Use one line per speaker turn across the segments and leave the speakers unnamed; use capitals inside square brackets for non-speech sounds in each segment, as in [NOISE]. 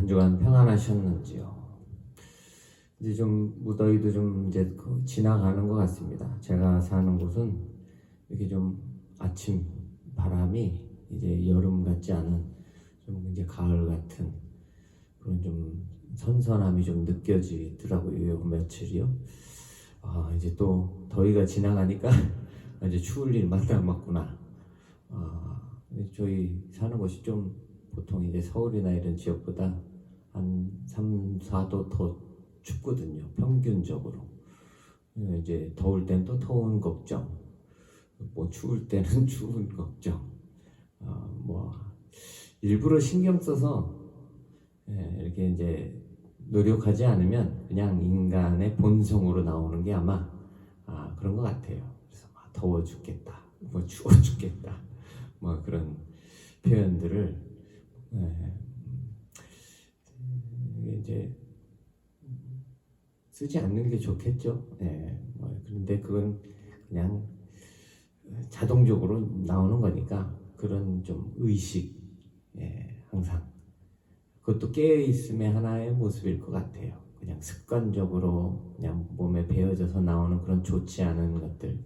한 주간 평안하셨는지요? 이제 좀 무더위도 좀 이제 그 지나가는 것 같습니다. 제가 사는 곳은 이렇게 좀 아침 바람이 이제 여름 같지 않은 좀 이제 가을 같은 그런 좀 선선함이 좀 느껴지더라고요. 요 며칠이요. 아 이제 또 더위가 지나가니까 [LAUGHS] 이제 추울 일만 남았구나. 아 저희 사는 곳이 좀 보통 이제 서울이나 이런 지역보다 한 3, 4도 더 춥거든요. 평균적으로. 예, 이제 더울 땐 또 더운 걱정. 뭐 추울 때는 [LAUGHS] 추운 걱정. 아, 뭐 일부러 신경 써서 예, 이렇게 이제 노력하지 않으면 그냥 인간의 본성으로 나오는 게 아마 아, 그런 것 같아요. 그래서 막 더워 죽겠다, 뭐 추워 [LAUGHS] 죽겠다, 뭐 그런 표현들을 예, 이제 쓰지 않는 게 좋겠죠. 예, 뭐 그런데 그건 그냥 자동적으로 나오는 거니까 그런 좀 의식, 예, 항상 그것도 깨어 있음의 하나의 모습일 것 같아요. 그냥 습관적으로 그냥 몸에 배어져서 나오는 그런 좋지 않은 것들.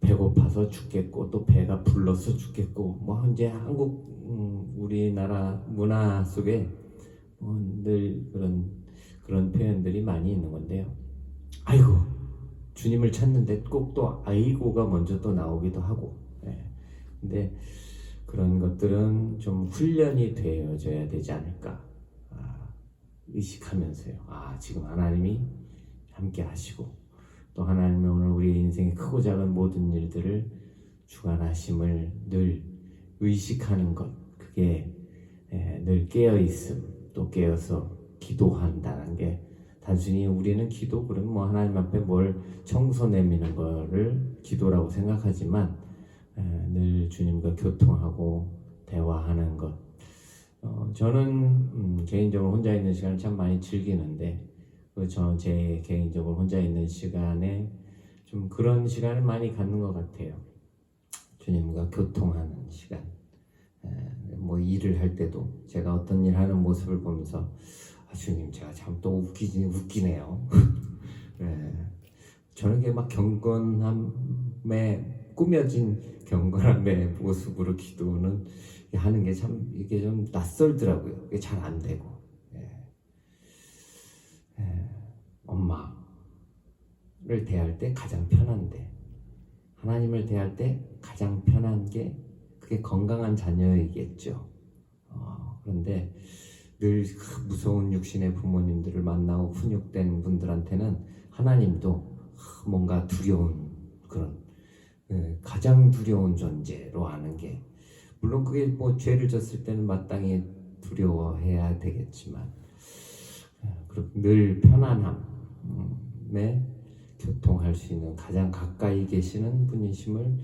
배고파서 죽겠고 또 배가 불러서 죽겠고 뭐 이제 한국 음, 우리나라 문화 속에 뭐 늘 그런 그런 표현들이 많이 있는 건데요. 아이고 주님을 찾는데 꼭 또 아이고가 먼저 또 나오기도 하고. 예. 근데 그런 것들은 좀 훈련이 되어져야 되지 않을까 아, 의식하면서요. 아 지금 하나님이 함께 하시고 또 하나님이 오늘 우리 인생의 크고 작은 모든 일들을 주관하심을 늘 의식하는 것 그게 예, 늘 깨어 있음 또 깨어서 기도한다는 게 단순히 우리는 기도 그러면 뭐 하나님 앞에 뭘 청소 내미는 거를 기도라고 생각하지만 에, 늘 주님과 교통하고 대화하는 것. 어, 저는 음, 개인적으로 혼자 있는 시간을 참 많이 즐기는데 그저제 개인적으로 혼자 있는 시간에 좀 그런 시간을 많이 갖는 것 같아요. 주님과 교통하는 시간. 에, 뭐 일을 할 때도 제가 어떤 일 하는 모습을 보면서 아, 주님 제가 참 또 웃기지 웃기네요. [LAUGHS] 예. 저는 이게 막 경건함에 꾸며진 경건함의 모습으로 기도는 하는 게 참 이게 좀 낯설더라고요. 이게 잘 안 되고. 예. 예. 엄마를 대할 때 가장 편한데 하나님을 대할 때 가장 편한 게 그게 건강한 자녀이겠죠. 어, 그런데 늘 무서운 육신의 부모님들을 만나고 훈육된 분들한테는 하나님도 뭔가 두려운 그런 예, 가장 두려운 존재로 아는 게 물론 그게 뭐 죄를 졌을 때는 마땅히 두려워해야 되겠지만 예, 늘 편안함에 교통할 수 있는 가장 가까이 계시는 분이심을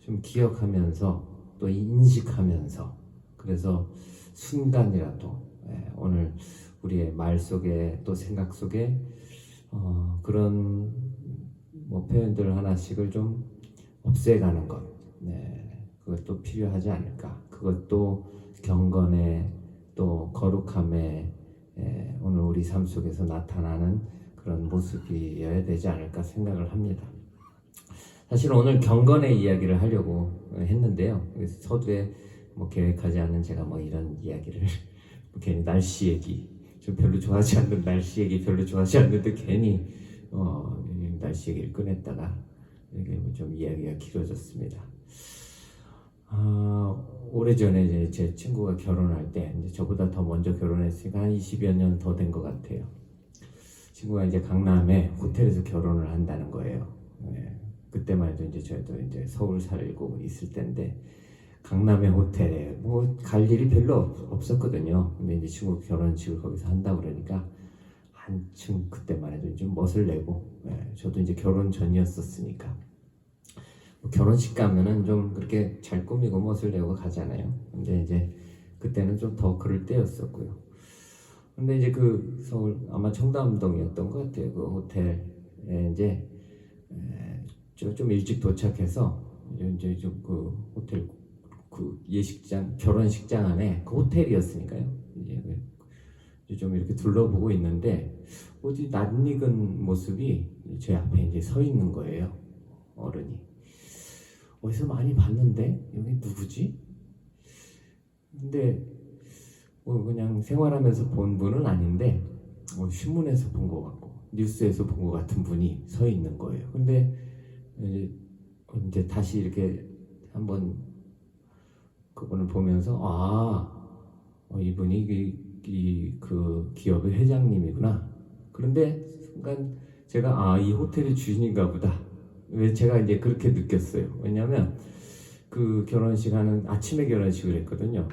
좀 기억하면서 또 인식하면서 그래서 순간이라도 예, 오늘 우리의 말 속에 또 생각 속에 어, 그런 뭐 표현들 하나씩을 좀 없애가는 것, 네, 그것도 필요하지 않을까. 그것도 경건의 또 거룩함의 예, 오늘 우리 삶 속에서 나타나는 그런 모습이어야 되지 않을까 생각을 합니다. 사실 오늘 경건의 이야기를 하려고 했는데요. 서두에 뭐 계획하지 않은 제가 뭐 이런 이야기를 [LAUGHS] 괜히 날씨 얘기 좀 별로 좋아하지 않는 날씨 얘기 별로 좋아하지 않는데 괜히 어, 날씨 얘기를 꺼냈다가 이게 뭐좀 이야기가 길어졌습니다. 아, 오래전에 이제 제 친구가 결혼할 때 이제 저보다 더 먼저 결혼했으니까 한 20여 년 더 된 것 같아요. 친구가 이제 강남에 호텔에서 결혼을 한다는 거예요. 네. 그때만 해도 이제 저희도 이제 서울 살고 있을 때인데 강남의 호텔에 뭐 갈 일이 별로 없었거든요. 근데 이제 친구 결혼식을 거기서 한다 그러니까 한층 그때만 해도 좀 멋을 내고 예, 저도 이제 결혼 전이었었으니까 뭐 결혼식 가면은 좀 그렇게 잘 꾸미고 멋을 내고 가잖아요. 근데 이제 그때는 좀 더 그럴 때였었고요. 근데 이제 그 서울 아마 청담동이었던 것 같아요. 그 호텔에 이제 좀 일찍 도착해서 이제 좀그 호텔 그 예식장 결혼식장 안에 그 호텔이었으니까요. 이제 그좀 이렇게 둘러보고 있는데 어디 낯익은 모습이 제 앞에 이제 서 있는 거예요. 어른이. 어디서 많이 봤는데 여기 누구지? 근데 뭐 그냥 생활하면서 본 분은 아닌데 뭐 신문에서 본 것 같고 뉴스에서 본 것 같은 분이 서 있는 거예요. 근데 이제, 다시 이렇게 한번 그분을 보면서 아 어, 이분이 이 그 기업의 회장님이구나. 그런데 순간 제가 아 이 호텔의 주인인가 보다. 왜 제가 이제 그렇게 느꼈어요. 왜냐하면 그 결혼식 하는 아침에 결혼식을 했거든요.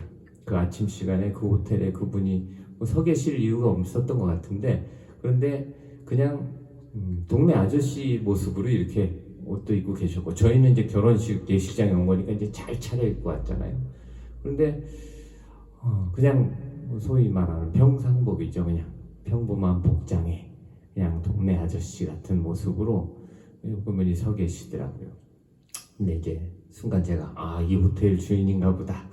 그 아침 시간에 그 호텔에 그분이 뭐서 계실 이유가 없었던 것 같은데 그런데 그냥 음, 동네 아저씨 모습으로 이렇게 옷도 입고 계셨고 저희는 이제 결혼식 예식장에 온 거니까 이제 잘 차려입고 왔잖아요. 그런데 어, 그냥 뭐 소위 말하는 평상복이죠. 그냥 평범한 복장에 그냥 동네 아저씨 같은 모습으로 그분이 서 계시더라고요. 근데 이제 순간 제가 아 이 호텔 주인인가 보다.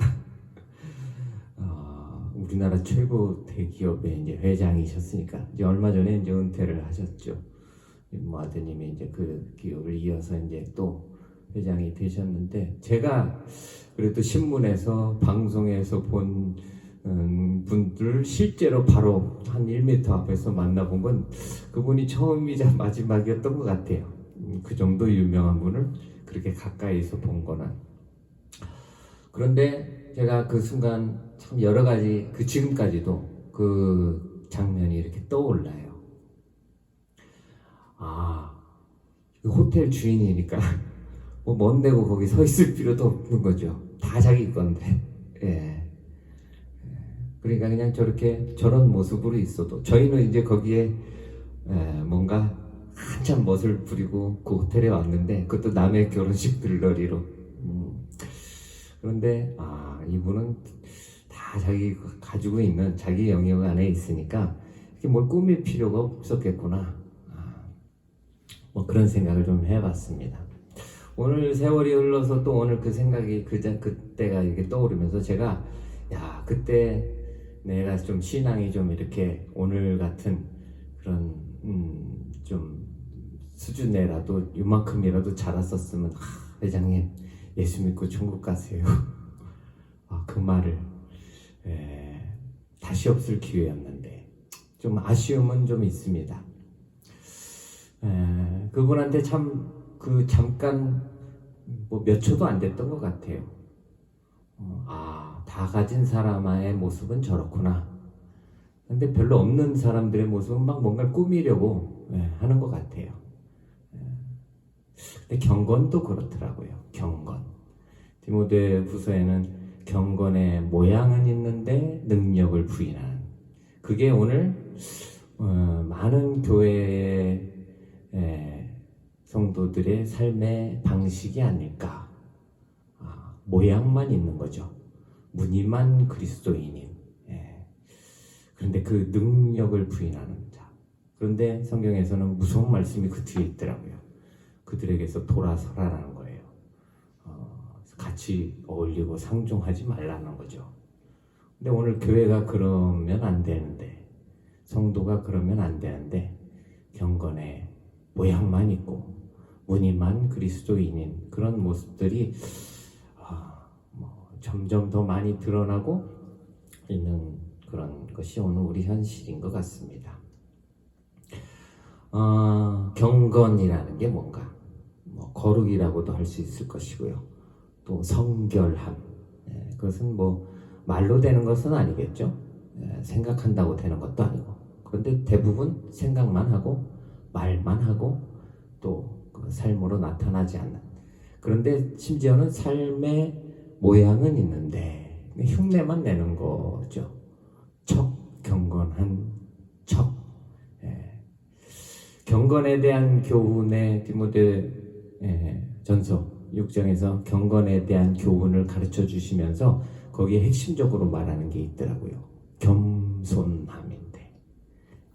아, [LAUGHS] 우리나라 최고 대기업의 이제 회장이셨으니까 이제 얼마 전에 이제 은퇴를 하셨죠. 뭐 아드님이 이제 그 기업을 이어서 이제 또 회장이 되셨는데 제가 그래도 신문에서 방송에서 본 음, 분들 실제로 바로 한 1m 앞에서 만나본 건 그분이 처음이자 마지막이었던 것 같아요. 음, 그 정도 유명한 분을 그렇게 가까이서 본 거는. 그런데 제가 그 순간 참 여러 가지 그 지금까지도 그 장면이 이렇게 떠올라요. 아, 그 호텔 주인이니까 [LAUGHS] 뭐 먼데고 거기 서 있을 필요도 없는 거죠. 다 자기 건데. 예. 그러니까 그냥 저렇게 저런 모습으로 있어도 저희는 이제 거기에 에, 뭔가 한참 멋을 부리고 그 호텔에 왔는데 그것도 남의 결혼식 들러리로 음. 그런데 아 이분은 다 자기 가지고 있는 자기 영역 안에 있으니까 이렇게 뭘 꾸밀 필요가 없었겠구나 아, 뭐 그런 생각을 좀 해봤습니다 오늘 세월이 흘러서 또 오늘 그 생각이 그자 그때가 이렇게 떠오르면서 제가 야 그때 내가 좀 신앙이 좀 이렇게 오늘 같은 그런 음, 좀 수준에라도 이만큼이라도 자랐었으면 하, 회장님 예수 믿고 천국 가세요. [LAUGHS] 아, 그 말을 에, 다시 없을 기회였는데 좀 아쉬움은 좀 있습니다. 에, 그분한테 참 그 잠깐 뭐 몇 초도 안 됐던 것 같아요. 어, 아, 다 가진 사람의 모습은 저렇구나. 근데 별로 없는 사람들의 모습은 막 뭔가 꾸미려고 예, 하는 것 같아요. 예. 근데 경건도 그렇더라고요. 경건. 디모데 부서에는 경건의 모양은 있는데 능력을 부인하는. 그게 오늘 어, 많은 교회의 예, 성도들의 삶의 방식이 아닐까. 아, 모양만 있는 거죠. 무늬만 그리스도인인. 예. 그런데 그 능력을 부인하는 자. 그런데 성경에서는 무서운 말씀이 그 뒤에 있더라고요. 그들에게서 돌아서라라는 거예요. 어, 같이 어울리고 상종하지 말라는 거죠. 근데 오늘 교회가 그러면 안 되는데, 성도가 그러면 안 되는데, 경건의 모양만 있고, 무늬만 그리스도인인 그런 모습들이 아, 뭐 점점 더 많이 드러나고 있는 그런 것이 오늘 우리 현실인 것 같습니다. 어, 경건이라는 게 뭔가 뭐 거룩이라고도 할 수 있을 것이고요. 또 성결함 예, 그것은 뭐 말로 되는 것은 아니겠죠. 예, 생각한다고 되는 것도 아니고 그런데 대부분 생각만 하고 말만 하고 또그 삶으로 나타나지 않는 그런데 심지어는 삶의 모양은 있는데 흉내만 내는 거죠. 척 경건한 척. 예. 경건에 대한 교훈의 디모데 예, 전서 6장에서 경건에 대한 교훈을 가르쳐 주시면서 거기에 핵심적으로 말하는 게 있더라고요. 겸손함인데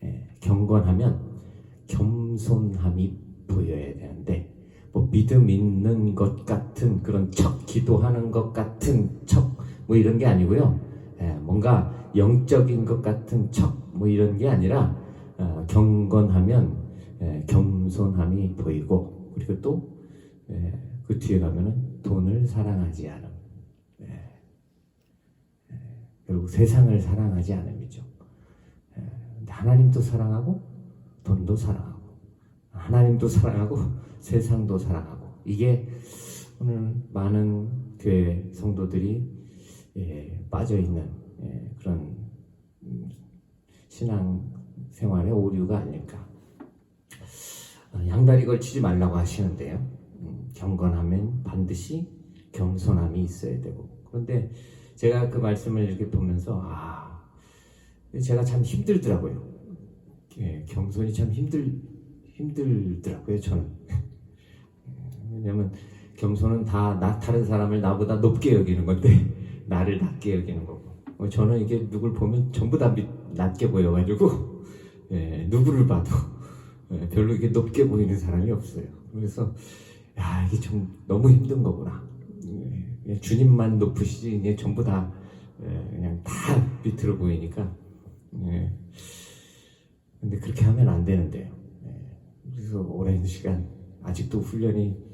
예, 경건하면 겸손함이 뭐 믿음 있는 것 같은 그런 척 기도하는 것 같은 척 뭐 이런 게 아니고요. 예, 뭔가 영적인 것 같은 척 뭐 이런 게 아니라 어, 경건하면 예, 겸손함이 보이고 그리고 또그 뒤에 가면은 돈을 사랑하지 않음. 예, 예, 결국 세상을 사랑하지 않음이죠. 예, 하나님도 사랑하고 돈도 사랑하고 하나님도 사랑하고 세상도 사랑하고 이게 오늘 많은 교회 성도들이 예, 빠져 있는 예, 그런 음, 신앙 생활의 오류가 아닐까. 어, 양다리 걸치지 말라고 하시는데요. 음, 경건하면 반드시 겸손함이 있어야 되고 그런데 제가 그 말씀을 이렇게 보면서 아 제가 참 힘들더라고요. 예, 겸손이 참 힘들 힘들더라고요 저는. 왜냐면 겸손은 다 나, 다른 사람을 나보다 높게 여기는 건데 [LAUGHS] 나를 낮게 여기는 거고 어, 저는 이게 누굴 보면 전부 다 밑, 낮게 보여가지고 [LAUGHS] 예, 누구를 봐도 [LAUGHS] 예, 별로 이렇게 높게 보이는 사람이 없어요. 그래서 야 이게 좀 너무 힘든 거구나. 예, 주님만 높으시지 이게 전부 다 예, 그냥 다 밑으로 보이니까. 예. 근데 그렇게 하면 안 되는데요. 예, 그래서 오랜 시간 아직도 훈련이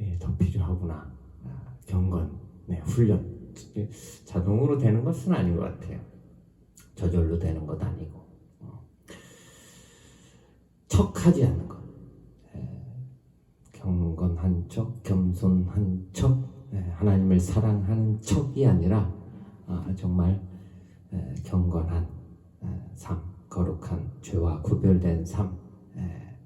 예, 더 필요하구나. 아, 경건, 네, 훈련. 자동으로 되는 것은 아닌 것 같아요. 저절로 되는 것 아니고. 어. 척하지 않는 것. 예, 경건한 척, 겸손한 척, 예, 하나님을 사랑하는 척이 아니라 아, 정말 예, 경건한 예, 삶, 거룩한 죄와 구별된 삶. 예,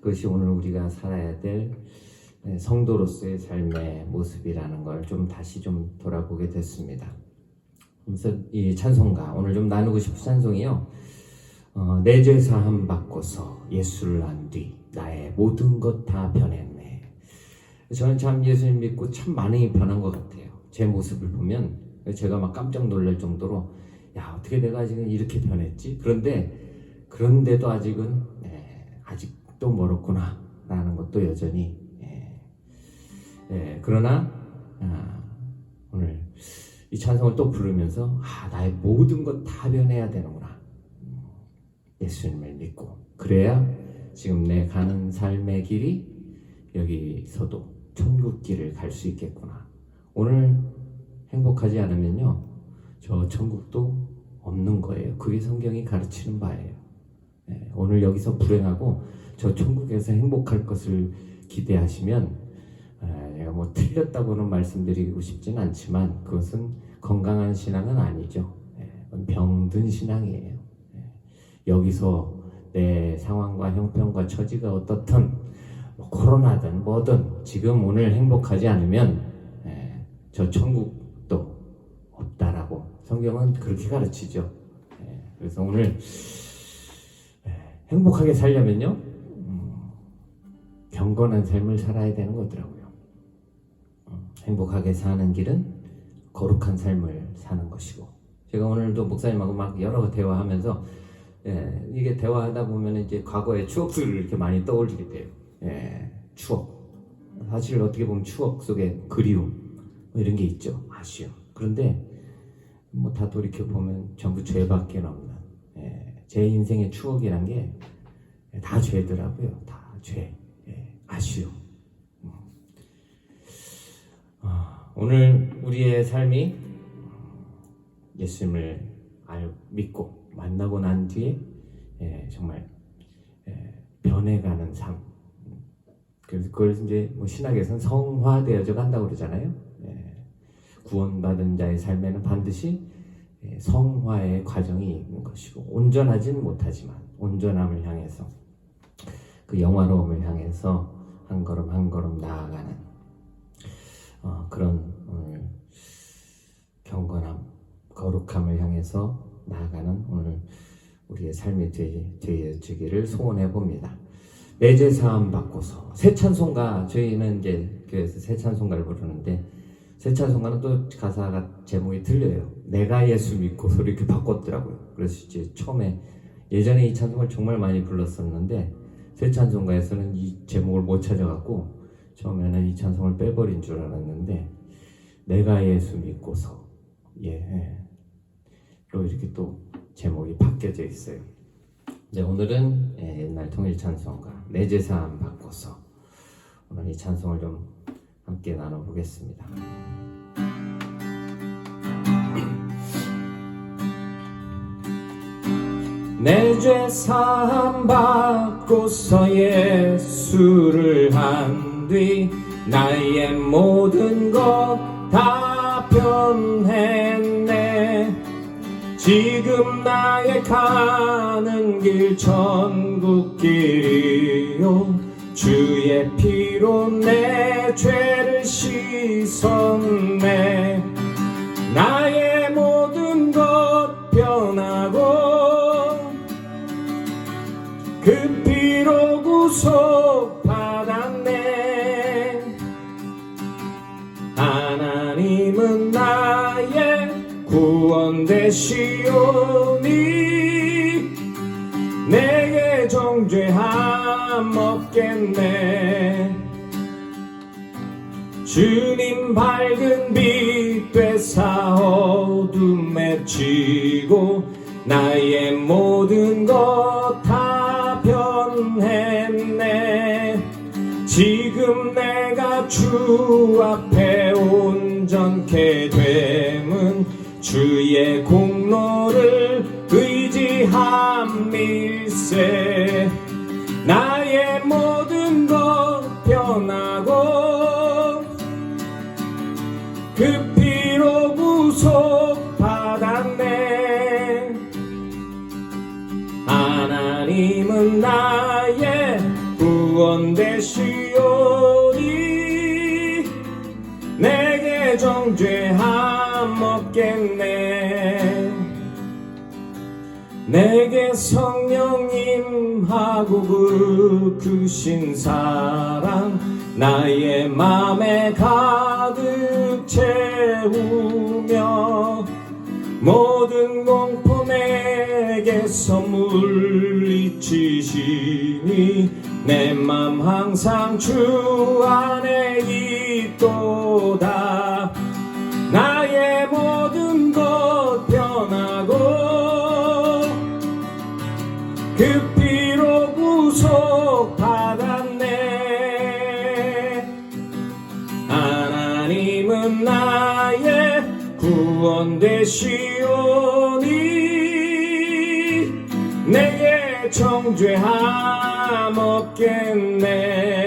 그것이 오늘 우리가 살아야 될 예, 성도로서의 삶의 모습이라는 걸 좀 다시 좀 돌아보게 됐습니다. 그래서 이 찬송가 오늘 좀 나누고 싶은 찬송이요. 어, 내 죄 사함 받고서 예수를 안 뒤 나의 모든 것 다 변했네. 저는 참 예수님 믿고 참 많이 변한 것 같아요. 제 모습을 보면 제가 막 깜짝 놀랄 정도로 야 어떻게 내가 지금 이렇게 변했지? 그런데 그런데도 아직은 예, 아직도 멀었구나라는 것도 여전히 예, 예, 그러나 아, 오늘 이 찬송을 또 부르면서 아 나의 모든 것 다 변해야 되는구나. 음, 예수님을 믿고. 그래야 지금 내 가는 삶의 길이 여기서도 천국 길을 갈 수 있겠구나. 오늘 행복하지 않으면요 저 천국도 없는 거예요. 그게 성경이 가르치는 바예요. 예, 오늘 여기서 불행하고 저 천국에서 행복할 것을 기대하시면 뭐 틀렸다고는 말씀드리고 싶진 않지만 그것은 건강한 신앙은 아니죠. 예, 병든 신앙이에요. 예, 여기서 내 상황과 형편과 처지가 어떻든 뭐 코로나든 뭐든 지금 오늘 행복하지 않으면 예, 저 천국도 없다라고 성경은 그렇게 가르치죠. 예, 그래서 오늘 예, 행복하게 살려면요 음, 경건한 삶을 살아야 되는 거더라고요. 음, 행복하게 사는 길은 거룩한 삶을 사는 것이고 제가 오늘도 목사님하고 막 여러 대화하면서 예, 이게 대화하다 보면 이제 과거의 추억들을 이렇게 많이 떠올리게 돼요. 예, 추억. 사실 어떻게 보면 추억 속에 그리움 뭐 이런 게 있죠. 아쉬움. 그런데 뭐 다 돌이켜 보면 전부 죄밖에 없는 예, 제 인생의 추억이란 게 다 죄더라고요. 다 죄. 예, 아쉬움. 음. 아, 오늘 우리의 삶이 예수님을 알, 믿고 만나고 난 뒤에 예, 정말 예, 변해가는 삶. 그걸 이제 뭐 신학에서는 성화되어져 간다고 그러잖아요. 예, 구원받은 자의 삶에는 반드시 예, 성화의 과정이 있는 것이고 온전하진 못하지만 온전함을 향해서 그 영화로움을 향해서 한 걸음 한 걸음 나아가는 어, 그런 오늘 경건함, 거룩함을 향해서 나아가는 오늘 우리의 삶이 되- 되어지기를 소원해 봅니다. 내죄 사함 받고서 새 찬송가 저희는 이제 교회에서 새 찬송가를 부르는데 새 찬송가는 또 가사가 제목이 틀려요. 내가 예수 믿고서 [LAUGHS] 이렇게 바꿨더라고요. 그래서 이제 처음에 예전에 이 찬송을 정말 많이 불렀었는데 새 찬송가에서는 이 제목을 못 찾아갖고 처음에는 이 찬송을 빼버린 줄 알았는데 내가 예수 믿고서 예, 또 이렇게 또 제목이 바뀌어져 있어요. 네, 오늘은 예, 옛날 통일 찬송가 내 재산 바꿔서 오늘 이 찬송을 좀 함께 나눠보겠습니다. 내 죄 사함 받고서 예수를 한 뒤 나의 모든 것 다 변했네. 지금 나의 가는 길 천국길이요. 주의 피로 내 죄를 씻었네 밝은 빛 되사 어둠에 치고 나의 모든 것 다 변했네. 지금 내가 주 앞에 온전케 됨은 주의 공로를 의지함일세 나의 구원 되시오니 내게 정죄함 없겠네. 내게 성령 임하고 그 크신 사랑 나의 맘에 가득 채우며 내게서 물리치시니 내 맘 항상 주 안에 있도다. 나의 모든 것 변하고 그 피로 구속 받았네. 하나님은 나의 구원 되시 정죄함 없겠네